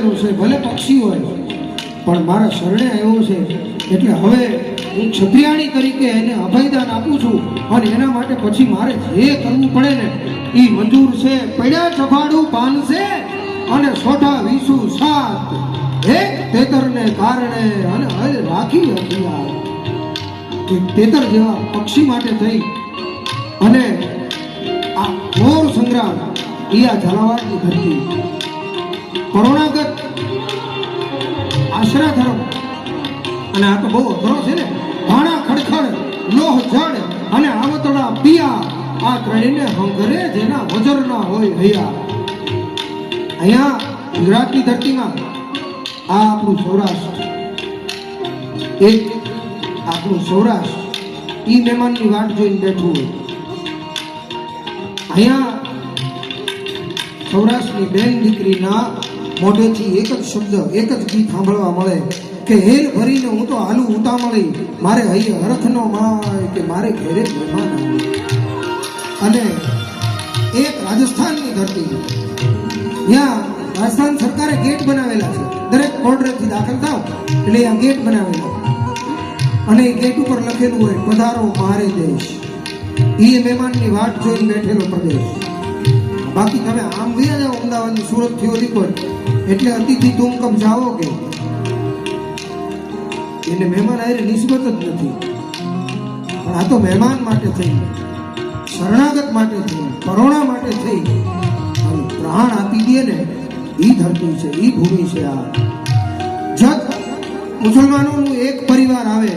આવેલો છે, ભલે પક્ષી હોય, પણ મારા શરણે આવ્યો છે. એટલે હવે હું છત્રિયાણી તરીકે એને અભયદાન આપું છું અને એના માટે પછી મારે જે કરવું પડે ને એ મંજૂર છે. પડ્યા ચફાડું પાનસે અને સોઠા વીસુ સાત. એક તેતરને કારણે અને રાખી હતી તેતર જેવા પક્ષી માટે થઈ. અને આ ઘોર સંગ્રામ એ આ ઝાલાવાડની ધરતી. કરોણાગત આશરા ધરો અને આ તો બહુ અઘરો છે ને. ભાણા, ખડખડ, લોહ જડ અને આવતડા, પિયા, આ ત્રણેયને હંગરે જેના વજર ના હોય હૈયા. અહીંયા ગુજરાતની ધરતીમાં આ આપણું સૌરાષ્ટ્ર. એક આપણું સૌરાષ્ટ્ર. ઈ મહેમાનની વાટ જોઈને બેઠું હોય. અહીંયા સૌરાષ્ટ્રની બેન દીકરીના મોઢેથી એક જ શબ્દ, એક જ ગીત સાંભળવા મળે કે, હેલ ભરીને હું તો હાલું ઉતામળી, મારે હૈયે હરખનો માય કે મારે ઘેરે મહેમાન અને એક રાજસ્થાનની ધરતી ત્યાં રાજસ્થાન સરકારે ગેટ બનાવેલા છે. દરેક બોર્ડરેથી દાખલ થાવ એટલે આ ગેટ બનાવેલા. અને એ ગેટ ઉપર લખેલું હોય, પધારો મારે દેશ. એ મહેમાનની વાટ જોઈ બેઠેલો પ્રદેશ. બાકી તમે આમ વ્યા જાઓ અમદાવાદની સુરતથી ઓલીકોટ એટલે અતિથિ તુમ કબ જાઓ કે એને મહેમાન આવી નિસ્બત જ નથી. પણ આ તો મહેમાન માટે થઈ. શરણાગત માટે થઈ. કરોણા માટે થઈ. અને પ્રાણ આપી દે ને એ ધરતી છે એ ભૂમિ છે આ. જગ મુસલમાનોનું એક પરિવાર આવે.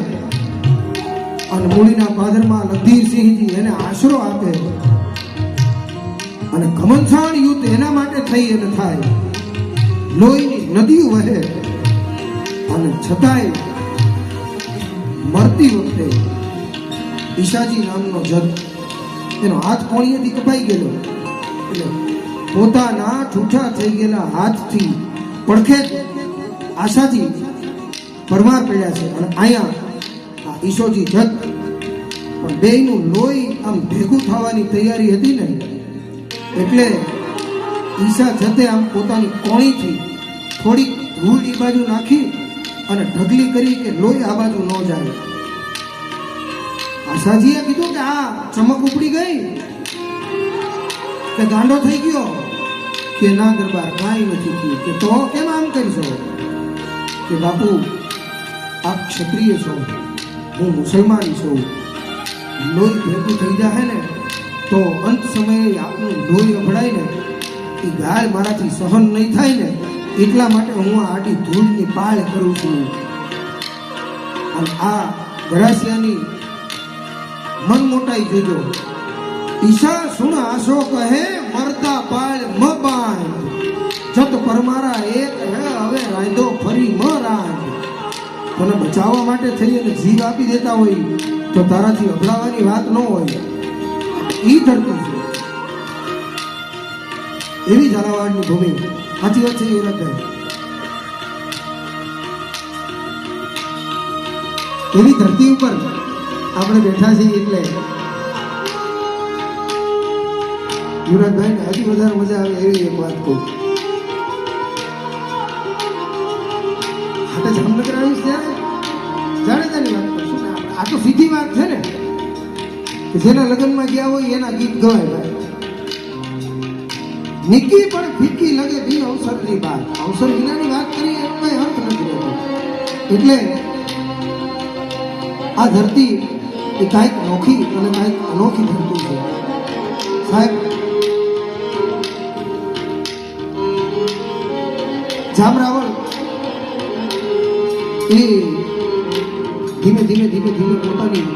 અને મૂળીના પાદરમાં લધીરસિંહજી એને આશરો આપે. અને ઘમનસાણ યુદ્ધ એના માટે થઈ અને થાય. લોહીની નદીઓ વહે. અને છતાંય મરતી વખતે ઈશાજી નામનો જગ એનો હાથ કોણીએથી કપાઈ ગયેલો. એટલે પોતાના છૂટા થઈ ગયેલા હાથથી પડખે આશાજી પરમાર પડ્યા છે. અને અહીંયા આ ઈશોજી જગ. પણ બેયનું લોહી આમ ભેગું થવાની તૈયારી હતી ને એટલે ઈશા જતે આમ પોતાની કોણીથી થોડીક ધૂળ એ બાજુ નાખી અને ઢગલી કરી કે લોહી આ બાજુ ન જાય. આશાજીએ કીધું કે આ ચમક ઉપડી ગઈ. કે ગાંડો થઈ ગયો. કે ના દરબાર કાંઈ નથી થયું. કે તો કેમ આમ કરશો? કે બાપુ, આપ ક્ષત્રિય છો. હું મુસલમાન છું. લોહી ભેગું થઈ જાય ને, તો અંત સમયે આપનું લોહી અભડાય ને એ ગાય મારાથી સહન નહીં થાય ને, એટલા માટે હું આ આડી ધૂળની પાળ કરું છું. અને આ ગરાસિયાની મન મોટાઈ જોજો. ઈશા, સુણ, આશો કહે, મરતા પાળ મ બાંધ જત પરમારા એક હે હવે રાંધો ફરી મ રાંધ તને બચાવવા માટે થઈ અને જીવ આપી દેતા હોય, તો તારાથી અભડાવાની વાત ન હોય. ઈ ધરતી છે. એવી ઝાલાવાડની ભૂમિ સાચી વાત છે યુવરાજભાઈ એવી ધરતી ઉપર આપણે બેઠા છીએ એટલે યુવરાજભાઈ ને હજી વધારે મજા આવે એવી એક વાત કહું. આપણે જામનગર આવીશ ત્યારે? જાણે વાત આ તો સીધી વાત છે ને, કે જેના લગ્નમાં ગયા હોય એના ગીત ગવાય ભાઈ. નિકી પણ ફીકી લગે બી અવસરની વાત. અવસર વિનાની વાત કરી એનો કઈ અર્થ નથી રહેતો. એટલે આ ધરતી એ કાંઈક નોખી અને કાંઈક અનોખી ધરતી છે. સાહેબ, જામરાવળ એ ધીમે ધીમે ધીમે ધીમે પોતાની